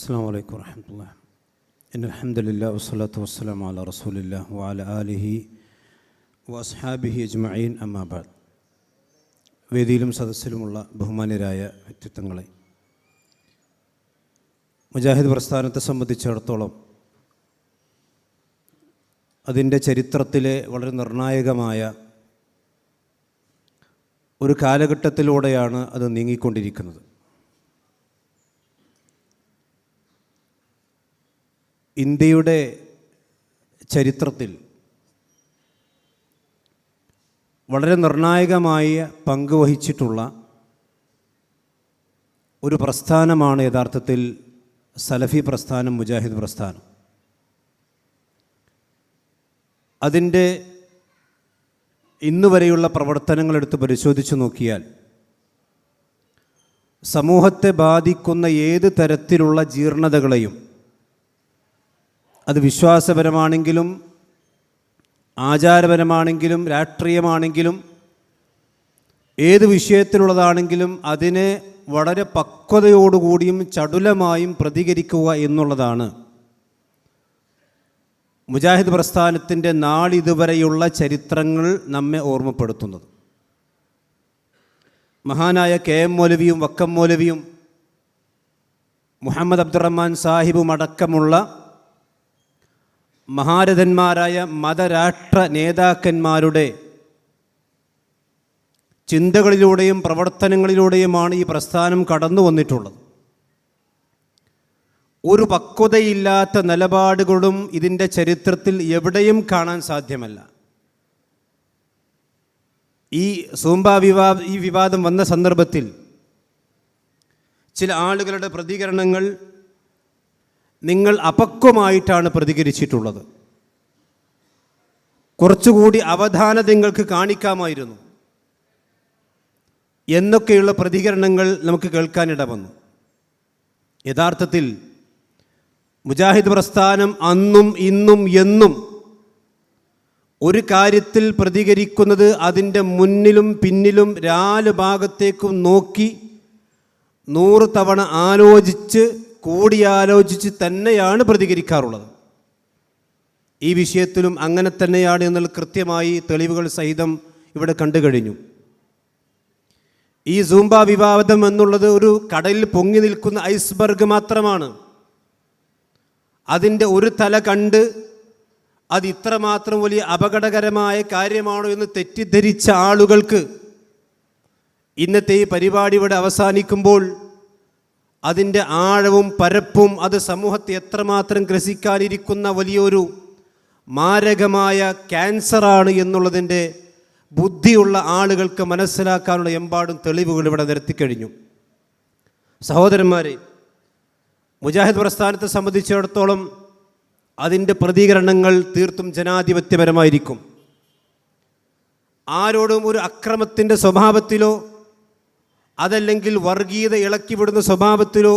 السلام عليكم ورحمة الله إن الحمد لله والصلاة والسلام على رسول الله وعلى آله وأصحابه أجمعين أما بعد വേദിയിലും സദസ്സിലുമുള്ള ബഹുമാന്യരായ വ്യക്തിത്വങ്ങളെ മുജാഹിദ് പ്രസ്ഥാനത്തെ സംബന്ധിച്ചിടത്തോളം അതിൻ്റെ ചരിത്രത്തിലെ വളരെ നിർണായകമായ ഒരു കാലഘട്ടത്തിലൂടെയാണ് അത് നീങ്ങിക്കൊണ്ടിരിക്കുന്നത് ഇന്ത്യയുടെ ചരിത്രത്തിൽ വളരെ നിർണായകമായ പങ്ക് വഹിച്ചിട്ടുള്ള ഒരു പ്രസ്ഥാനമാണ് യഥാർത്ഥത്തിൽ സലഫി പ്രസ്ഥാനം മുജാഹിദ് പ്രസ്ഥാനം. അതിന്റെ ഇന്നുവരെയുള്ള പ്രവർത്തനങ്ങളെടുത്ത് പരിശോധിച്ചു നോക്കിയാൽ സമൂഹത്തെ ബാധിക്കുന്ന ഏത് തരത്തിലുള്ള ജീർണതകളെയും അത് വിശ്വാസപരമാണെങ്കിലും ആചാരപരമാണെങ്കിലും രാഷ്ട്രീയമാണെങ്കിലും ഏത് വിഷയത്തിലുള്ളതാണെങ്കിലും അതിനെ വളരെ പക്വതയോടുകൂടിയും ചടുലമായും പ്രതികരിക്കുക എന്നുള്ളതാണ്. മുജാഹിദ് പ്രസ്ഥാനത്തിന്റെ നാളിതുവരെയുള്ള ചരിത്രങ്ങൾ നമ്മെ ഓർമ്മപ്പെടുത്തുന്നത്. മഹാനായ കെ എം മൗലവിയും വക്കം മൗലവിയും മുഹമ്മദ് അബ്ദുറഹ്മാൻ സാഹിബും അടക്കമുള്ള മഹാരഥന്മാരായ മതരാഷ്ട്ര നേതാക്കന്മാരുടെ ചിന്തകളിലൂടെയും പ്രവർത്തനങ്ങളിലൂടെയുമാണ് ഈ പ്രസ്ഥാനം കടന്നു വന്നിട്ടുള്ളത്. ഒരു പക്വതയില്ലാത്ത നിലപാടുകളും ഇതിന്റെ ചരിത്രത്തിൽ എവിടെയും കാണാൻ സാധ്യമല്ല. ഈ സൂമ്പ വിവാ ഈ വിവാദം വന്ന സന്ദർഭത്തിൽ ചില ആളുകളുടെ പ്രതികരണങ്ങൾ നിങ്ങൾ അപക്വമായിട്ടാണ് പ്രതികരിച്ചിട്ടുള്ളത്. കുറച്ചുകൂടി അവധാനത നിങ്ങൾക്ക് കാണിക്കാമായിരുന്നു. എന്നൊക്കെയുള്ള പ്രതികരണങ്ങൾ നമുക്ക് കേൾക്കാനിട വന്നു യഥാർത്ഥത്തിൽ മുജാഹിദ് പ്രസ്ഥാനം അന്നും ഇന്നും എന്നും ഒരു കാര്യത്തിൽ പ്രതികരിക്കുന്നത് അതിന്റെ മുന്നിലും പിന്നിലും രാൽ ഭാഗത്തേക്കും നോക്കി നൂറ് തവണ ആലോചിച്ച് കൂടിയാലോചിച്ച് തന്നെയാണ് പ്രതികരിക്കാറുള്ളത്. ഈ വിഷയത്തിലും അങ്ങനെ തന്നെയാണ് എന്നുള്ള കൃത്യമായി തെളിവുകൾ സഹിതം ഇവിടെ കണ്ടു കഴിഞ്ഞു. ഈ സൂംബ വിവാദം എന്നുള്ളത് ഒരു കടലിൽ പൊങ്ങി നിൽക്കുന്ന ഐസ്ബർഗ് മാത്രമാണ്. അതിന്റെ ഒരു തല കണ്ട് അത് ഇത്രമാത്രം വലിയ അപകടകരമായ കാര്യമാണോ എന്ന് തെറ്റിദ്ധരിച്ച ആളുകൾക്ക് ഇന്നത്തെ ഈ പരിപാടി ഇവിടെ അവസാനിക്കുമ്പോൾ അതിന്റെ ആഴവും പരപ്പും അത് സമൂഹത്തെ എത്രമാത്രം ഗ്രസിക്കാനിരിക്കുന്ന വലിയൊരു മാരകമായ ക്യാൻസറാണ് എന്നുള്ളതിന്റെ ബുദ്ധിയുള്ള ആളുകൾക്ക് മനസ്സിലാക്കാനുള്ള എമ്പാടും തെളിവുകൾ ഇവിടെ നിരത്തിക്കഴിഞ്ഞു സഹോദരന്മാരെ മുജാഹിദ് പ്രസ്ഥാനത്തെ സംബന്ധിച്ചിടത്തോളം അതിന്റെ പ്രതികരണങ്ങൾ തീർത്തും ജനാധിപത്യപരമായിരിക്കും. ആരോടും ഒരു അക്രമത്തിന്റെ സ്വഭാവത്തിലോ അതല്ലെങ്കിൽ വർഗീയത ഇളക്കിവിടുന്ന സ്വഭാവത്തിലോ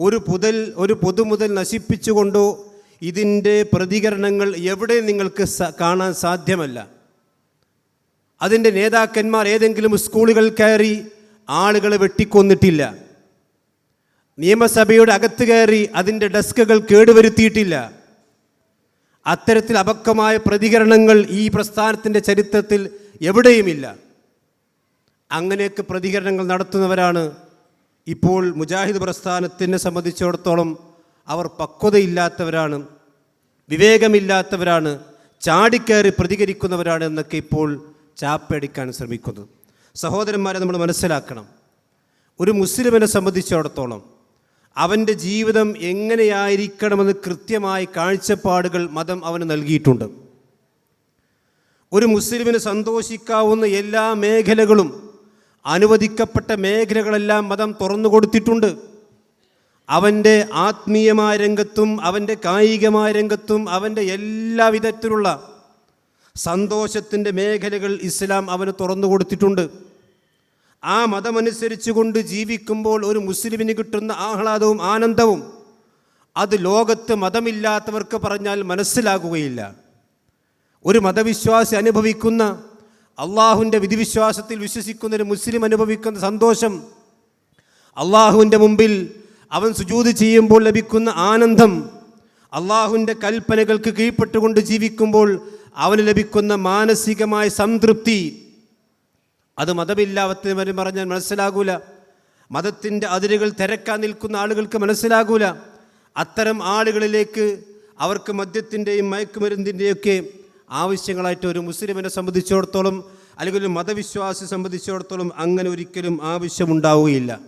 ഒരു പുതൽ ഒരു പൊതുമുതൽ നശിപ്പിച്ചുകൊണ്ടോ ഇതിന്റെ പ്രതികരണങ്ങൾ എവിടെ നിങ്ങൾക്ക് കാണാൻ സാധ്യമല്ല. അതിന്റെ നേതാക്കന്മാർ ഏതെങ്കിലും സ്കൂളുകൾ കയറി ആളുകളെ വെട്ടിക്കൊന്നിട്ടില്ല. നിയമസഭയുടെ അകത്ത് കയറി അതിന്റെ ഡെസ്കുകൾ കേടുവരുത്തിയിട്ടില്ല. അത്തരത്തിൽ അപക്വമായ പ്രതികരണങ്ങൾ ഈ പ്രസ്ഥാനത്തിന്റെ ചരിത്രത്തിൽ എവിടെയുമില്ല. അങ്ങനെയൊക്കെ പ്രതികരണങ്ങൾ നടത്തുന്നവരാണ്. ഇപ്പോൾ മുജാഹിദ് പ്രസ്ഥാനത്തിനെ സംബന്ധിച്ചിടത്തോളം അവർ പക്വതയില്ലാത്തവരാണ് വിവേകമില്ലാത്തവരാണ് ചാടിക്കയറി പ്രതികരിക്കുന്നവരാണ് എന്നൊക്കെ ഇപ്പോൾ ചാപ്പടിക്കാൻ ശ്രമിക്കുന്നത്. സഹോദരന്മാരെ നമ്മൾ മനസ്സിലാക്കണം. ഒരു മുസ്ലിമിനെ സംബന്ധിച്ചിടത്തോളം അവന്റെ ജീവിതം എങ്ങനെയായിരിക്കണമെന്ന് കൃത്യമായ കാഴ്ചപ്പാടുകൾ മതം അവന് നൽകിയിട്ടുണ്ട്. ഒരു മുസ്ലിമിന് സന്തോഷിക്കാവുന്ന എല്ലാ മേഖലകളും അനുവദിക്കപ്പെട്ട മേഖലകളെല്ലാം മതം തുറന്നു കൊടുത്തിട്ടുണ്ട്. അവന്റെ ആത്മീയമായ രംഗത്തും അവന്റെ കായികമായ രംഗത്തും അവന്റെ എല്ലാ വിധത്തിലുള്ള സന്തോഷത്തിന്റെ മേഖലകൾ ഇസ്ലാം അവന് തുറന്നു കൊടുത്തിട്ടുണ്ട്. ആ മതമനുസരിച്ച് കൊണ്ട് ജീവിക്കുമ്പോൾ ഒരു മുസ്ലിമിന് കിട്ടുന്ന ആഹ്ലാദവും ആനന്ദവും അത് ലോകത്ത് മതമില്ലാത്തവർക്ക് പറഞ്ഞാൽ മനസ്സിലാകുകയില്ല. ഒരു മതവിശ്വാസി അനുഭവിക്കുന്ന അള്ളാഹുവിന്റെ വിധിവിശ്വാസത്തിൽ വിശ്വസിക്കുന്ന ഒരു മുസ്ലിം അനുഭവിക്കുന്ന സന്തോഷം. അള്ളാഹുവിന്റെ മുമ്പിൽ അവൻ സുജൂത് ചെയ്യുമ്പോൾ ലഭിക്കുന്ന ആനന്ദം. അള്ളാഹുവിന്റെ കൽപ്പനകൾക്ക് കീഴ്പ്പെട്ടുകൊണ്ട് ജീവിക്കുമ്പോൾ അവന് ലഭിക്കുന്ന മാനസികമായ സംതൃപ്തി. അത് മതമില്ലാത്തവരും പറഞ്ഞാൽ മനസ്സിലാകൂല. മതത്തിന്റെ അതിരുകൾ തിരക്കാൻ നിൽക്കുന്ന ആളുകൾക്ക് മനസ്സിലാകൂല. അത്തരം ആളുകളിലേക്ക് അവർക്ക് മദ്യത്തിന്റെയും മയക്കുമരുന്നിന്റെയൊക്കെ ആവശ്യങ്ങളായിട്ട് ഒരു മുസ്ലിമിനെ സംബന്ധിച്ചിടത്തോളം അല്ലെങ്കിൽ ഒരു മതവിശ്വാസി സംബന്ധിച്ചിടത്തോളം അങ്ങനെ ഒരിക്കലും ആവശ്യമുണ്ടാവുകയില്ല.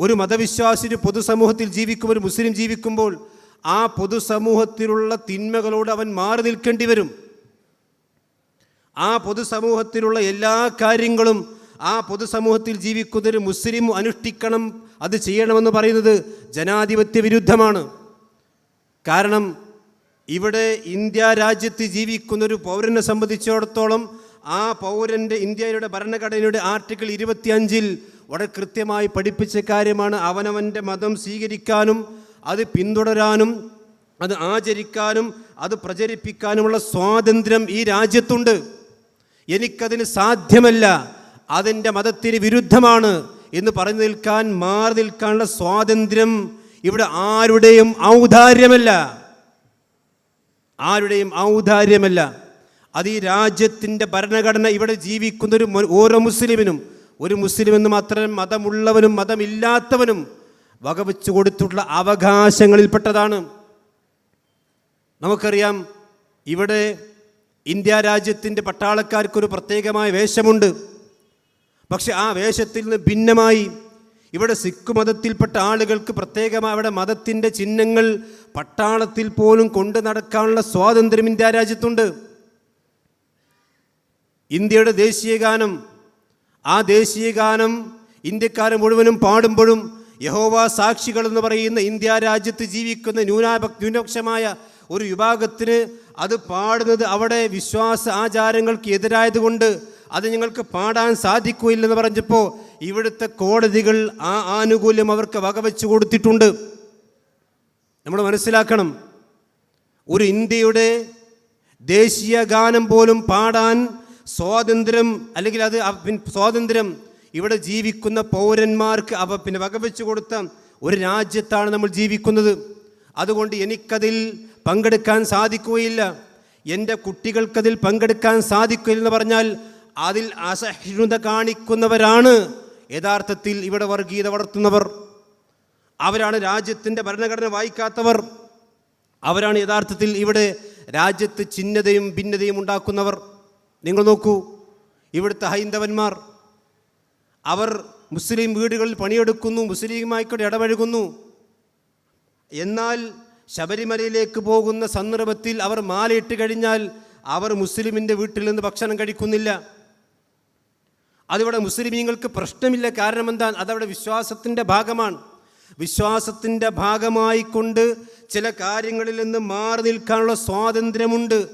ഒരു മതവിശ്വാസിന് പൊതുസമൂഹത്തിൽ ജീവിക്കും ഒരു മുസ്ലിം ജീവിക്കുമ്പോൾ ആ പൊതുസമൂഹത്തിലുള്ള തിന്മകളോട് അവൻ മാറി നിൽക്കേണ്ടി വരും. ആ പൊതുസമൂഹത്തിലുള്ള എല്ലാ കാര്യങ്ങളും ആ പൊതുസമൂഹത്തിൽ ജീവിക്കുന്ന ഒരു മുസ്ലിം അനുഷ്ഠിക്കണം അത് ചെയ്യണമെന്ന് പറയുന്നത് ജനാധിപത്യ വിരുദ്ധമാണ് കാരണം ഇവിടെ ഇന്ത്യ രാജ്യത്ത് ജീവിക്കുന്ന ഒരു പൗരനെ സംബന്ധിച്ചിടത്തോളം ആ പൗരന്റെ ഇന്ത്യയുടെ ഭരണഘടനയുടെ ആർട്ടിക്കിൾ ഇരുപത്തിയഞ്ചിൽ വളരെ കൃത്യമായി പഠിപ്പിച്ച കാര്യമാണ്. അവനവന്റെ മതം സ്വീകരിക്കാനും അത് പിന്തുടരാനും അത് ആചരിക്കാനും അത് പ്രചരിപ്പിക്കാനുമുള്ള സ്വാതന്ത്ര്യം ഈ രാജ്യത്തുണ്ട്. എനിക്കതിന് സാധ്യമല്ല. അതിന്റെ മതത്തിന് വിരുദ്ധമാണ് എന്ന് പറഞ്ഞു നിൽക്കാൻ മാറി നിൽക്കാനുള്ള സ്വാതന്ത്ര്യം ഇവിടെ ആരുടെയും ഔദാര്യമല്ല. ആരുടെയും ഔദാര്യമല്ല. അത് ഈ രാജ്യത്തിന്റെ ഭരണഘടന ഇവിടെ ജീവിക്കുന്ന ഒരു ഓരോ മുസ്ലിമിനും ഒരു മുസ്ലിം എന്ന് മാത്രം മതമുള്ളവനും മതമില്ലാത്തവനും വകവെച്ചു കൊടുത്തിട്ടുള്ള അവകാശങ്ങളിൽപ്പെട്ടതാണ്. നമുക്കറിയാം ഇവിടെ ഇന്ത്യ രാജ്യത്തിന്റെ പട്ടാളക്കാർക്കൊരു പ്രത്യേകമായ വേഷമുണ്ട്. പക്ഷെ ആ വേഷത്തിൽ നിന്ന് ഭിന്നമായി ഇവിടെ സിഖ് മതത്തിൽപ്പെട്ട ആളുകൾക്ക് പ്രത്യേകമായി അവിടെ മതത്തിന്റെ ചിഹ്നങ്ങൾ പട്ടാളത്തിൽ പോലും കൊണ്ടു നടക്കാനുള്ള സ്വാതന്ത്ര്യം ഇന്ത്യ രാജ്യത്തുണ്ട്. ഇന്ത്യയുടെ ദേശീയ ഗാനം ആ ദേശീയ ഗാനം മുഴുവനും പാടുമ്പോഴും യഹോവ സാക്ഷികൾ എന്ന് പറയുന്ന ഇന്ത്യ രാജ്യത്ത് ജീവിക്കുന്ന ന്യൂനാപ ന്യൂനപക്ഷമായ ഒരു വിഭാഗത്തിന് അത് പാടുന്നത് അവിടെ വിശ്വാസ ആചാരങ്ങൾക്ക് എതിരായതുകൊണ്ട് അത് ഞങ്ങൾക്ക് പാടാൻ സാധിക്കുകയില്ലെന്ന് പറഞ്ഞപ്പോൾ ഇവിടുത്തെ കോടതികൾ ആ ആനുകൂല്യം അവർക്ക് വകവെച്ച് കൊടുത്തിട്ടുണ്ട്. നമ്മൾ മനസ്സിലാക്കണം ഒരു ഇന്ത്യയുടെ ദേശീയ ഗാനം പോലും പാടാൻ സ്വാതന്ത്ര്യം അല്ലെങ്കിൽ അത് സ്വാതന്ത്ര്യം ഇവിടെ ജീവിക്കുന്ന പൗരന്മാർക്ക് അവ പിന്നെ വകവെച്ച് കൊടുത്ത ഒരു രാജ്യത്താണ് നമ്മൾ ജീവിക്കുന്നത്. അതുകൊണ്ട് എനിക്കതിൽ പങ്കെടുക്കാൻ സാധിക്കുകയില്ല. എന്റെ കുട്ടികൾക്കതിൽ പങ്കെടുക്കാൻ സാധിക്കില്ലെന്ന് പറഞ്ഞാൽ അതിൽ അസഹിഷ്ണുത കാണിക്കുന്നവരാണ്. യഥാർത്ഥത്തിൽ ഇവിടെ വർഗീയത വളർത്തുന്നവർ. അവരാണ് രാജ്യത്തിന്റെ ഭരണഘടന വായിക്കാത്തവർ. അവരാണ് യഥാർത്ഥത്തിൽ ഇവിടെ രാജ്യത്ത് ചിഹ്നതയും ഭിന്നതയും ഉണ്ടാക്കുന്നവർ. നിങ്ങൾ നോക്കൂ ഇവിടുത്തെ ഹൈന്ദവന്മാർ. അവർ മുസ്ലിം വീടുകളിൽ പണിയെടുക്കുന്നു മുസ്ലിമായിക്കൂടെ ഇടപഴകുന്നു. എന്നാൽ ശബരിമലയിലേക്ക് പോകുന്ന സന്ദർഭത്തിൽ അവർ മാലയിട്ട് കഴിഞ്ഞാൽ അവർ മുസ്ലിമിന്റെ വീട്ടിൽ നിന്ന് ഭക്ഷണം കഴിക്കുന്നില്ല. അതിവിടെ മുസ്ലിമീങ്ങൾക്ക് പ്രശ്നമില്ല. കാരണം എന്താ അതവിടെ വിശ്വാസത്തിന്റെ ഭാഗമാണ്. വിശ്വാസത്തിന്റെ ഭാഗമായിക്കൊണ്ട് ചില കാര്യങ്ങളിൽ നിന്ന് മാറി നിൽക്കാനുള്ള സ്വാതന്ത്ര്യമുണ്ട്.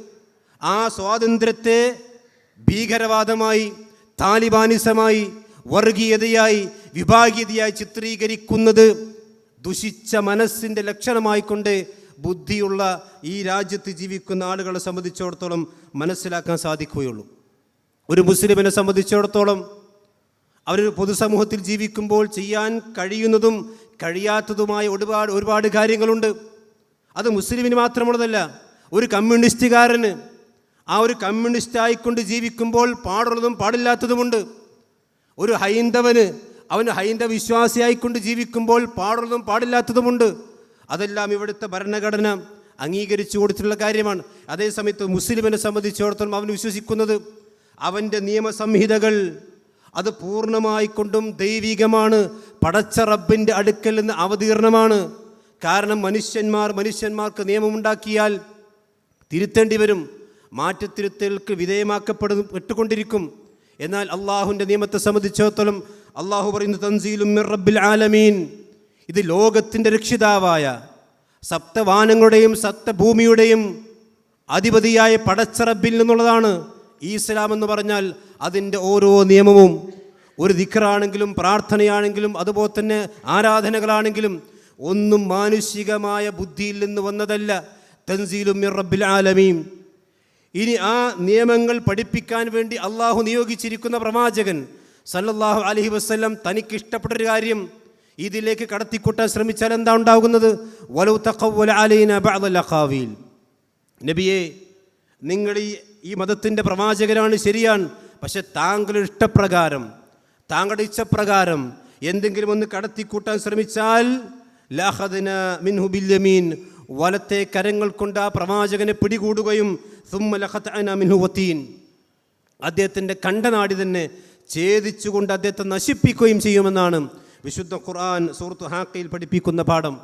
ആ സ്വാതന്ത്ര്യത്തെ ഭീകരവാദമായി താലിബാനിസമായി വർഗീയതയായി വിഭാഗീയതയായി ചിത്രീകരിക്കുന്നത് ദുഷിച്ച മനസ്സിന്റെ ലക്ഷണമായിക്കൊണ്ട് ബുദ്ധിയുള്ള ഈ രാജ്യത്ത് ജീവിക്കുന്ന ആളുകളെ സംബന്ധിച്ചിടത്തോളം മനസ്സിലാക്കാൻ സാധിക്കുകയുള്ളൂ. ഒരു മുസ്ലിമിനെ സംബന്ധിച്ചിടത്തോളം അവരൊരു പൊതുസമൂഹത്തിൽ ജീവിക്കുമ്പോൾ ചെയ്യാൻ കഴിയുന്നതും കഴിയാത്തതുമായ ഒരുപാട് ഒരുപാട് കാര്യങ്ങളുണ്ട്. അത് മുസ്ലിമിന് മാത്രമുള്ളതല്ല ഒരു കമ്മ്യൂണിസ്റ്റുകാരന് ആ ഒരു കമ്മ്യൂണിസ്റ്റ് ആയിക്കൊണ്ട് ജീവിക്കുമ്പോൾ പാടുള്ളതും പാടില്ലാത്തതുമുണ്ട്. ഒരു ഹൈന്ദവന് അവന് ഹൈന്ദവ വിശ്വാസിയായിക്കൊണ്ട് ജീവിക്കുമ്പോൾ പാടുള്ളതും പാടില്ലാത്തതുമുണ്ട്. അതെല്ലാം ഇവിടുത്തെ ഭരണഘടന അംഗീകരിച്ചു കൊടുത്തിട്ടുള്ള കാര്യമാണ്. അതേസമയത്ത് മുസ്ലിമിനെ സംബന്ധിച്ചിടത്തോളം അവൻ വിശ്വസിക്കുന്നത് അവന്റെ നിയമസംഹിതകൾ അത് പൂർണമായിക്കൊണ്ടും ദൈവികമാണ്. പടച്ച റബ്ബിന്റെ അടുക്കൽ നിന്ന് അവതീർണമാണ്. കാരണം മനുഷ്യന്മാർ മനുഷ്യന്മാർക്ക് നിയമമുണ്ടാക്കിയാൽ തിരുത്തേണ്ടി വരും. മാറ്റത്തിരുത്തലുകൾക്ക് വിധേയമാക്കപ്പെടും പെട്ടുകൊണ്ടിരിക്കും. എന്നാൽ അള്ളാഹുവിന്റെ നിയമത്തെ സംബന്ധിച്ചിടത്തോളം അള്ളാഹു പറയുന്നു തൻസീലും മിർ റബ്ബിൽ ആലമീൻ. ഇത് ലോകത്തിന്റെ രക്ഷിതാവായ സപ്തവാനങ്ങളുടെയും സപ്തഭൂമിയുടെയും അധിപതിയായ പടച്ചറബിൽ നിന്നുള്ളതാണ്. ഈ ഇസ്ലാം എന്ന് പറഞ്ഞാൽ അതിന്റെ ഓരോ നിയമവും ഒരു ദിക്കറാണെങ്കിലും പ്രാർത്ഥനയാണെങ്കിലും അതുപോലെ തന്നെ ആരാധനകളാണെങ്കിലും ഒന്നും മാനുഷികമായ ബുദ്ധിയിൽ നിന്ന് വന്നതല്ല. തൻസീലും റബ്ബിൽ ആലമീൻ. ഇനി ആ നിയമങ്ങൾ പഠിപ്പിക്കാൻ വേണ്ടി അള്ളാഹു നിയോഗിച്ചിരിക്കുന്ന പ്രവാചകൻ സല്ലല്ലാഹു അലഹി വസ്ല്ലം തനിക്ക് ഇഷ്ടപ്പെട്ടൊരു കാര്യം ഇതിലേക്ക് കടത്തിക്കൂട്ടാൻ ശ്രമിച്ചാൽ എന്താ ഉണ്ടാകുന്നത്? വലൗ തഖവ്വല അലൈന ബഅദൽ അഖാവീൽ. നബിയെ നിങ്ങൾ ഈ ഈ മതത്തിന്റെ പ്രവാചകരാണ് ശരിയാണ്. പക്ഷെ താങ്കളുടെ ഇഷ്ടപ്രകാരം താങ്കളുടെ ഇച്ഛപ്രകാരം എന്തെങ്കിലും ഒന്ന് കടത്തിക്കൂട്ടാൻ ശ്രമിച്ചാൽ ലാഹദന മിൻഹു ബില്യമീൻ വലത്തെ കരങ്ങൾ കൊണ്ട് ആ പ്രവാചകനെ പിടികൂടുകയും സുമ്മ ലഖത്അന മിൻഹു അദ്ദേഹത്തിന്റെ കണ്ടനാടി തന്നെ ഛേദിച്ചുകൊണ്ട് അദ്ദേഹത്തെ നശിപ്പിക്കുകയും ചെയ്യുമെന്നാണ് വിശുദ്ധ ഖുർആൻ സുഹൃത്ത് ഹാക്കയിൽ പഠിപ്പിക്കുന്ന പാഠം.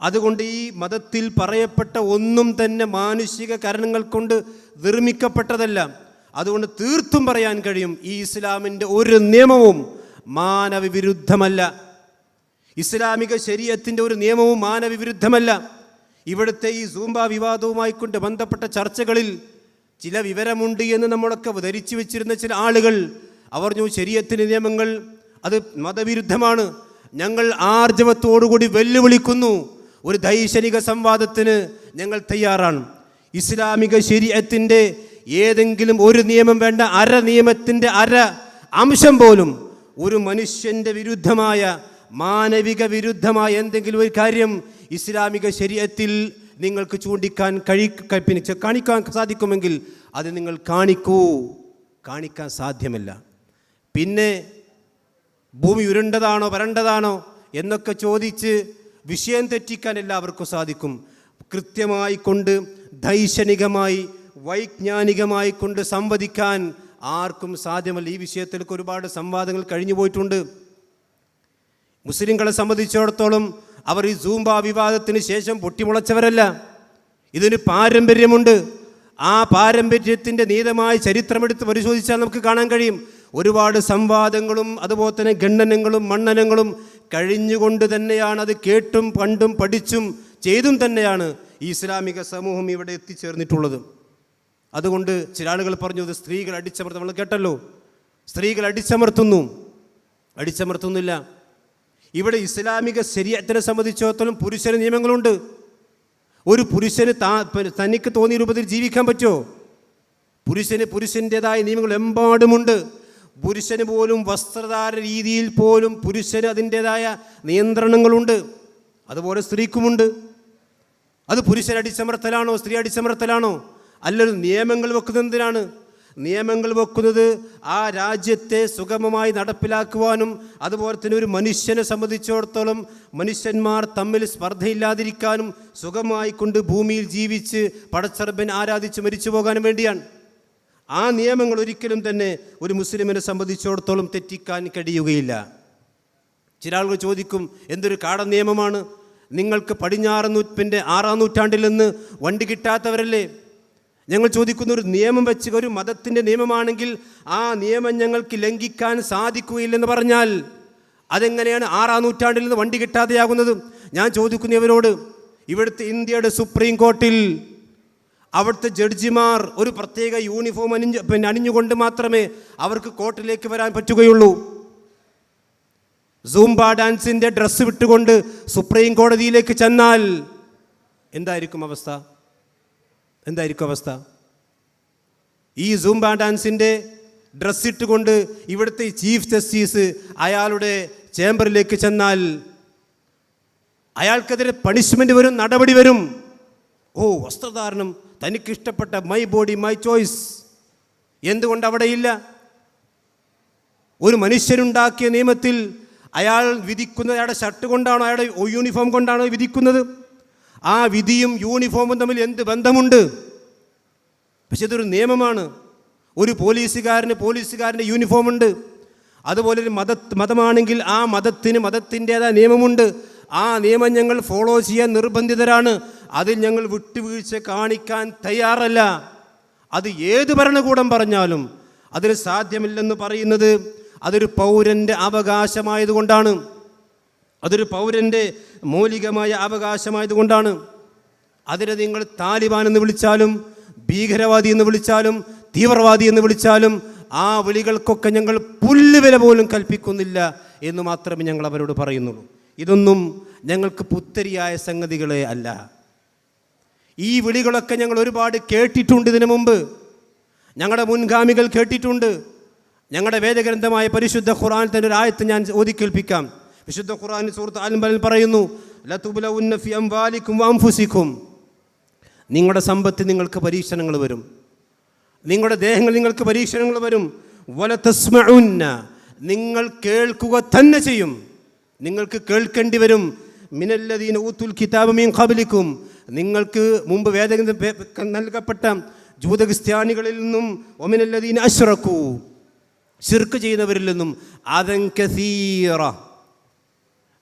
അതുകൊണ്ട് ഈ മതത്തിൽ പറയപ്പെട്ട ഒന്നും തന്നെ മാനുഷിക കാരണങ്ങൾ കൊണ്ട് നിർമ്മിക്കപ്പെട്ടതല്ല അതുകൊണ്ട് തീർത്തും പറയാൻ കഴിയും ഈ ഇസ്ലാമിന്റെ ഒരു നിയമവും മാനവവിരുദ്ധമല്ല. ഇസ്ലാമിക ശരീരത്തിന്റെ ഒരു നിയമവും മാനവവിരുദ്ധമല്ല. ഇവിടുത്തെ ഈ സൂംബ വിവാദവുമായി കൊണ്ട് ബന്ധപ്പെട്ട ചർച്ചകളിൽ ചില വിവരമുണ്ട് എന്ന് നമ്മളൊക്കെ ധരിച്ചു വെച്ചിരുന്ന ചില ആളുകൾ അവർ പറഞ്ഞു ശരീരത്തിന്റെ നിയമങ്ങൾ അത് മതവിരുദ്ധമാണ്. ഞങ്ങൾ ആർജവത്തോടുകൂടി വെല്ലുവിളിക്കുന്നു. ഒരു ദൈശനിക സംവാദത്തിന് ഞങ്ങൾ തയ്യാറാണ്. ഇസ്ലാമിക ശരീരത്തിന്റെ ഏതെങ്കിലും ഒരു നിയമം വേണ്ട അര നിയമത്തിന്റെ അര അംശം പോലും ഒരു മനുഷ്യന്റെ വിരുദ്ധമായ മാനവിക വിരുദ്ധമായ എന്തെങ്കിലും ഒരു കാര്യം ഇസ്ലാമിക ശരീരത്തിൽ നിങ്ങൾക്ക് ചൂണ്ടിക്കാൻ കഴി പിന്നെ കാണിക്കാൻ സാധിക്കുമെങ്കിൽ അത് നിങ്ങൾ കാണിക്കൂ. കാണിക്കാൻ സാധ്യമല്ല. പിന്നെ ഭൂമി ഉരുണ്ടതാണോ വരണ്ടതാണോ എന്നൊക്കെ ചോദിച്ച് വിഷയം തെറ്റിക്കാൻ എല്ലാവർക്കും സാധിക്കും. കൃത്യമായി കൊണ്ട് ദൈശനികമായി വൈജ്ഞാനികമായി കൊണ്ട് സംവദിക്കാൻ ആർക്കും സാധ്യമല്ല. ഈ വിഷയത്തിലൊക്കെ ഒരുപാട് സംവാദങ്ങൾ കഴിഞ്ഞു പോയിട്ടുണ്ട്. മുസ്ലിങ്ങളെ സംബന്ധിച്ചിടത്തോളം അവർ ഈ സൂംബ വിവാദത്തിന് ശേഷം പൊട്ടിമുളച്ചവരല്ല. ഇതിന് പാരമ്പര്യമുണ്ട്. ആ പാരമ്പര്യത്തിന്റെ നീതമായ ചരിത്രമെടുത്ത് പരിശോധിച്ചാൽ നമുക്ക് കാണാൻ കഴിയും. ഒരുപാട് സംവാദങ്ങളും അതുപോലെ തന്നെ ഗണ്ണനങ്ങളും മണ്ണനങ്ങളും കഴിഞ്ഞുകൊണ്ട് തന്നെയാണ് അത് കേട്ടും കണ്ടും പഠിച്ചും ചെയ്തും തന്നെയാണ് ഈ ഇസ്ലാമിക സമൂഹം ഇവിടെ എത്തിച്ചേർന്നിട്ടുള്ളത്. അതുകൊണ്ട് ചില ആളുകൾ പറഞ്ഞു ഇത് സ്ത്രീകൾ അടിച്ചമർത്തും. നമ്മൾ കേട്ടല്ലോ. സ്ത്രീകൾ അടിച്ചമർത്തുന്നു. അടിച്ചമർത്തുന്നില്ല. ഇവിടെ ഇസ്ലാമിക ശരീരത്തിനെ സംബന്ധിച്ചിടത്തോളം പുരുഷന് നിയമങ്ങളുണ്ട്. ഒരു പുരുഷന് താ തനിക്ക് തോന്നിയ രൂപത്തിൽ ജീവിക്കാൻ പറ്റുമോ? പുരുഷന് പുരുഷന്റെതായ നിയമങ്ങൾ എമ്പാടുമുണ്ട്. പുരുഷന് പോലും വസ്ത്രധാര രീതിയിൽ പോലും പുരുഷന് അതിന്റെതായ നിയന്ത്രണങ്ങളുണ്ട്. അതുപോലെ സ്ത്രീക്കുമുണ്ട്. അത് പുരുഷൻ അടിച്ചമർത്തലാണോ സ്ത്രീ അടിച്ചമർത്തലാണോ? അല്ലൊരു നിയമങ്ങൾ വെക്കുന്നത് എന്തിനാണ് നിയമങ്ങൾ വെക്കുന്നത് ആ രാജ്യത്തെ സുഗമമായി നടപ്പിലാക്കുവാനും അതുപോലെ തന്നെ ഒരു മനുഷ്യനെ സംബന്ധിച്ചിടത്തോളം മനുഷ്യന്മാർ തമ്മിൽ സ്പർദ്ധയില്ലാതിരിക്കാനും സുഖമായി കൊണ്ട് ഭൂമിയിൽ ജീവിച്ച് പടച്ചറബൻ ആരാധിച്ച് മരിച്ചു പോകാനും വേണ്ടിയാണ്. ആ നിയമങ്ങൾ ഒരിക്കലും തന്നെ ഒരു മുസ്ലിമിനെ സംബന്ധിച്ചിടത്തോളം തെറ്റിക്കാൻ കഴിയുകയില്ല. ചില ആളുകൾ ചോദിക്കും എന്തൊരു കാട നിയമമാണ്? നിങ്ങൾക്ക് പടിഞ്ഞാറ് നൂറ്റിന്റെ ആറാം നൂറ്റാണ്ടിൽ നിന്ന് വണ്ടി കിട്ടാത്തവരല്ലേ? ഞങ്ങൾ ചോദിക്കുന്ന ഒരു നിയമം വെച്ച് ഒരു മതത്തിന്റെ നിയമമാണെങ്കിൽ ആ നിയമം ഞങ്ങൾക്ക് ലംഘിക്കാൻ സാധിക്കുകയില്ലെന്ന് പറഞ്ഞാൽ അതെങ്ങനെയാണ് ആറാം നൂറ്റാണ്ടിൽ നിന്ന് വണ്ടി കിട്ടാതെയാകുന്നത്? ഞാൻ ചോദിക്കുന്നവരോട് ഇവിടുത്തെ ഇന്ത്യയുടെ സുപ്രീം കോർട്ടിൽ അവിടുത്തെ ജഡ്ജിമാർ ഒരു പ്രത്യേക യൂണിഫോം അണിഞ്ഞ് പിന്നെ അണിഞ്ഞുകൊണ്ട് മാത്രമേ അവർക്ക് കോർട്ടിലേക്ക് വരാൻ പറ്റുകയുള്ളൂ. സൂംബ ഡാൻസിന്റെ ഡ്രസ്സ് വിട്ടുകൊണ്ട് സുപ്രീം കോടതിയിലേക്ക് ചെന്നാൽ എന്തായിരിക്കും അവസ്ഥ? എന്തായിരിക്കും അവസ്ഥ? ഈ സൂംബ ഡാൻസിന്റെ ഡ്രസ്സ് ഇട്ടുകൊണ്ട് ഇവിടുത്തെ ചീഫ് ജസ്റ്റിസ് അയാളുടെ ചേംബറിലേക്ക് ചെന്നാൽ അയാൾക്കെതിരെ പണിഷ്മെന്റ് വരും നടപടി വരും. ഓ വസ്ത്രധാരണം തനിക്കിഷ്ടപ്പെട്ട മൈ ബോഡി മൈ ചോയ്സ് എന്തുകൊണ്ട് അവിടെയില്ല ഒരു മനുഷ്യനുണ്ടാക്കിയ നിയമത്തിൽ അയാൾ വിധിക്കുന്നത് അയാളുടെ ഷർട്ട് കൊണ്ടാണോ അയാളുടെ യൂണിഫോം കൊണ്ടാണോ വിധിക്കുന്നത്? ആ വിധിയും യൂണിഫോമും തമ്മിൽ എന്ത് ബന്ധമുണ്ട്? പക്ഷെ ഇതൊരു നിയമമാണ്. ഒരു പോലീസുകാരന് പോലീസുകാരന്റെ യൂണിഫോം ഉണ്ട്. അതുപോലെ ഒരു മത മതമാണെങ്കിൽ ആ മതത്തിന് മതത്തിന്റേതായ നിയമമുണ്ട്. ആ നിയമം ഞങ്ങൾ ഫോളോ ചെയ്യാൻ നിർബന്ധിതരാണ്. അതിൽ ഞങ്ങൾ വിട്ടുവീഴ്ച കാണിക്കാൻ തയ്യാറല്ല. അത് ഏത് ഭരണകൂടം പറഞ്ഞാലും അതിന് സാധ്യമില്ലെന്ന് പറയുന്നത് അതൊരു പൗരന്റെ അവകാശമായതുകൊണ്ടാണ്. അതൊരു പൗരന്റെ മൗലികമായ അവകാശമായതുകൊണ്ടാണ്. അതിനെ നിങ്ങൾ താലിബാൻ എന്ന് വിളിച്ചാലും ഭീകരവാദി എന്ന് വിളിച്ചാലും തീവ്രവാദി എന്ന് വിളിച്ചാലും ആ വിളികൾക്കൊക്കെ ഞങ്ങൾ പുല്ലുവില പോലും കൽപ്പിക്കുന്നില്ല എന്ന് മാത്രമേ ഞങ്ങൾ അവരോട് പറയുന്നുള്ളൂ. ഇതൊന്നും ഞങ്ങൾക്ക് പുത്തരിയായ സംഗതികളെ അല്ല. ഈ വിളികളൊക്കെ ഞങ്ങൾ ഒരുപാട് കേട്ടിട്ടുണ്ട് ഇതിനു മുമ്പ്. ഞങ്ങളുടെ മുൻഗാമികൾ കേട്ടിട്ടുണ്ട്. ഞങ്ങളുടെ വേദഗ്രന്ഥമായ പരിശുദ്ധ ഖുറാൻ തന്നെ ഒരു ആയത്ത് ഞാൻ ഓതി കേൾപ്പിക്കാം വിശുദ്ധ ഖുറാൻ സുഹൃത്ത് ആലംബലിൽ പറയുന്നു ലതുബ്ലവുന്ന ഫി അംവാലിക്കും വഅൻഫുസിക്കും നിങ്ങളുടെ സമ്പത്ത് നിങ്ങൾക്ക് പരീക്ഷണങ്ങൾ വരും. നിങ്ങളുടെ ദേഹങ്ങൾ നിങ്ങൾക്ക് പരീക്ഷണങ്ങൾ വരും. വലതസ്മഉന്ന നിങ്ങൾ കേൾക്കുക തന്നെ ചെയ്യും. നിങ്ങൾക്ക് കേൾക്കേണ്ടി വരും. മിനല്ലദീന ഊത്തുൽ കിതാബ് മീൻ ഖബലിക്കും. നിങ്ങൾക്ക് മുമ്പ് വേദഗ്രന്ഥം നൽകപ്പെട്ട ജൂതക്രിസ്ത്യാനികളിൽ നിന്നും ഒമിനല്ലതീൻ അശ്രക്കൂ. ശിർക്ക് ചെയ്യുന്നവരിൽ നിന്നും അതൻ കസീറ.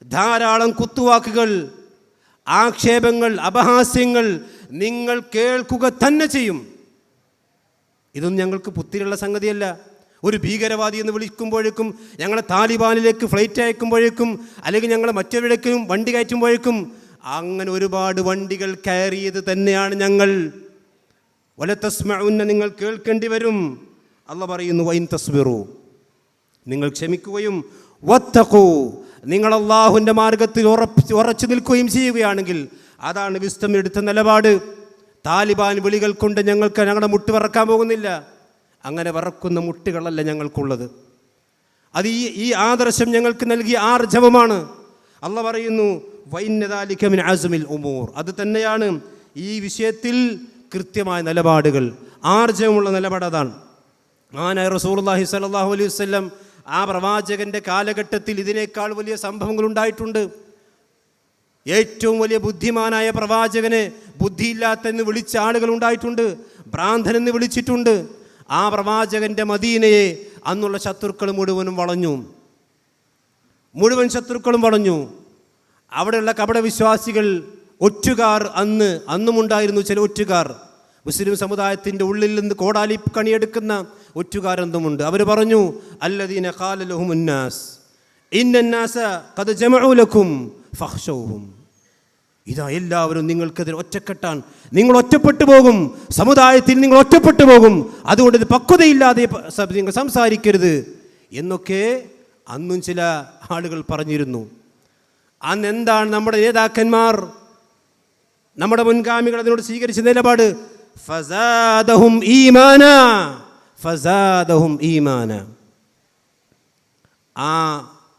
ധാരാളം കുത്തുവാക്കുകൾ ആക്ഷേപങ്ങൾ അപഹാസ്യങ്ങൾ നിങ്ങൾ കേൾക്കുക തന്നെ ചെയ്യും. ഇതൊന്നും ഞങ്ങൾക്ക് പുത്തിരിയുള്ള സംഗതിയല്ല. ഒരു ഭീകരവാദി എന്ന് വിളിക്കുമ്പോഴേക്കും ഞങ്ങളെ താലിബാനിലേക്ക് ഫ്ലൈറ്റ് അയക്കുമ്പോഴേക്കും അല്ലെങ്കിൽ ഞങ്ങളെ മറ്റൊരിടേക്കും വണ്ടി കയറ്റുമ്പോഴേക്കും അങ്ങനെ ഒരുപാട് വണ്ടികൾ കയറിയത് തന്നെയാണ് ഞങ്ങൾ. വലത്തസ്മഉന്ന നിങ്ങൾ കേൾക്കേണ്ടി വരും. അല്ല പറയുന്നു വൈൻ തസ്ബിറു. നിങ്ങൾ ക്ഷമിക്കുകയും വത്തക്കൂ നിങ്ങൾ അള്ളാഹുവിന്റെ മാർഗത്തിൽ ഉറച്ചു നിൽക്കുകയും ചെയ്യുകയാണെങ്കിൽ അതാണ് വിസ്തം എടുത്ത നിലപാട്. താലിബാൻ വിളികൾ കൊണ്ട് ഞങ്ങൾക്ക് ഞങ്ങളുടെ മുട്ട് വറക്കാൻ പോകുന്നില്ല. അങ്ങനെ വറക്കുന്ന മുട്ടുകളല്ല ഞങ്ങൾക്കുള്ളത്. അത് ഈ ഈ ആദർശം ഞങ്ങൾക്ക് നൽകിയ ആർജവമാണ്. അല്ല പറയുന്നു വൈന്നതാലിക്കമിൻ ഉമൂർ. അത് തന്നെയാണ് ഈ വിഷയത്തിൽ കൃത്യമായ നിലപാടുകൾ. ആർജവമുള്ള നിലപാട് അതാണ്. ആനായ റസൂർല്ലാഹി സലാഹു അലൈഹി വല്ലം ആ പ്രവാചകന്റെ കാലഘട്ടത്തിൽ ഇതിനേക്കാൾ വലിയ സംഭവങ്ങൾ ഉണ്ടായിട്ടുണ്ട്. ഏറ്റവും വലിയ ബുദ്ധിമാനായ പ്രവാചകനെ ബുദ്ധിയില്ലാത്തെന്ന് വിളിച്ച ആളുകൾ ഉണ്ടായിട്ടുണ്ട്. ഭ്രാന്തനെന്ന് വിളിച്ചിട്ടുണ്ട്. ആ പ്രവാചകന്റെ മദീനയെ അന്നുള്ള ശത്രുക്കൾ മുഴുവനും വളഞ്ഞു. മുഴുവൻ ശത്രുക്കളും വളഞ്ഞു. അവിടെയുള്ള കപടവിശ്വാസികൾ ഒറ്റുകാർ അന്ന് അന്നുമുണ്ടായിരുന്നു ചില ഒറ്റുകാർ. മുസ്ലിം സമുദായത്തിന്റെ ഉള്ളിൽ നിന്ന് കോടാലി കണിയെടുക്കുന്ന ഒറ്റുകാർ എന്തുമുണ്ട്? അവർ പറഞ്ഞു അല്ലദീന ഖാലലുഹുമുന്നാസ് ഇന്നാസ കത് ജമഊലക്കും ഫഹ്ഷവും ഇതാ എല്ലാവരും നിങ്ങൾക്കെതിരെ ഒറ്റക്കെട്ടാണ്. നിങ്ങൾ ഒറ്റപ്പെട്ടു പോകും. സമുദായത്തിൽ നിങ്ങൾ ഒറ്റപ്പെട്ടു പോകും. അതുകൊണ്ട് ഇത് പക്വതയില്ലാതെ നിങ്ങൾ സംസാരിക്കരുത് എന്നൊക്കെ അന്നും ചില ആളുകൾ പറഞ്ഞിരുന്നു. അന്ന് എന്താണ് നമ്മുടെ നേതാക്കന്മാർ നമ്മുടെ മുൻഗാമികൾ അതിനോട് സ്വീകരിച്ച നിലപാട്? ഫസാദഹും ഈമാന ഫസാദഹും ഈമാന. ആ